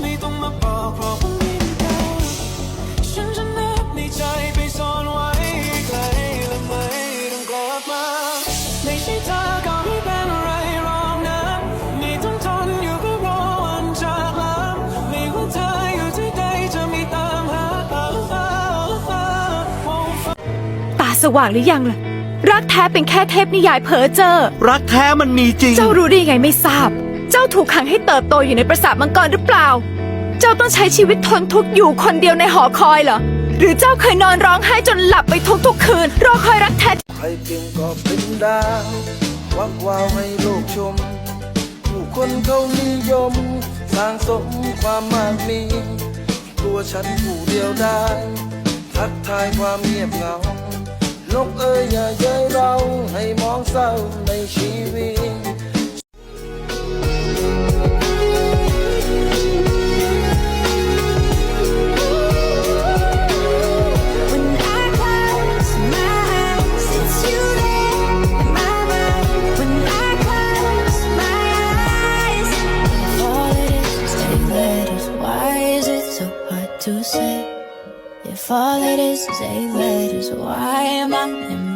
ไม่ต้องมาบอกเพราะว่าไม่ได้ฉันจะนับในใจไปซ่อนไว้ไกลและไม่ต้องกลับมา ไม่ใช่เธอก็ไม่เป็นไรหรอกนะไม่ต้องทนอยู่ก็รอวันจากลาไม่ว่าเธออยู่ที่ใดจะไม่ตามหาตาสว่างหรือยังล่ะ รักแท้เป็นแค่เทพนิยายเพ้อเจ้อรักแท้มันมีจริง เจ้ารู้ได้ยังไงไม่ทราบ เจ้าถูกขังให้เติบโตอยู่ในปราสาทมังกรหรือเปล่า เจ้าต้องใช้ชีวิตทนทุกข์อยู่คนเดียวในหอคอยเหรอ หรือเจ้าเคยนอนร้องไห้จนหลับไปทุกๆคืน รอคอยรักแท้ใครเก่งก็เป็นดาววักวาวให้โลกชม ผู้คนเขานิยม สร้างสมความมากมี ตัวฉันผู้เดียวได้ ทักทายความเงียบเหงานกเอ้ยอย่าเย้ยเราให้มองเศร้าในชีวิต to say? If all it is is eight letters, why am I in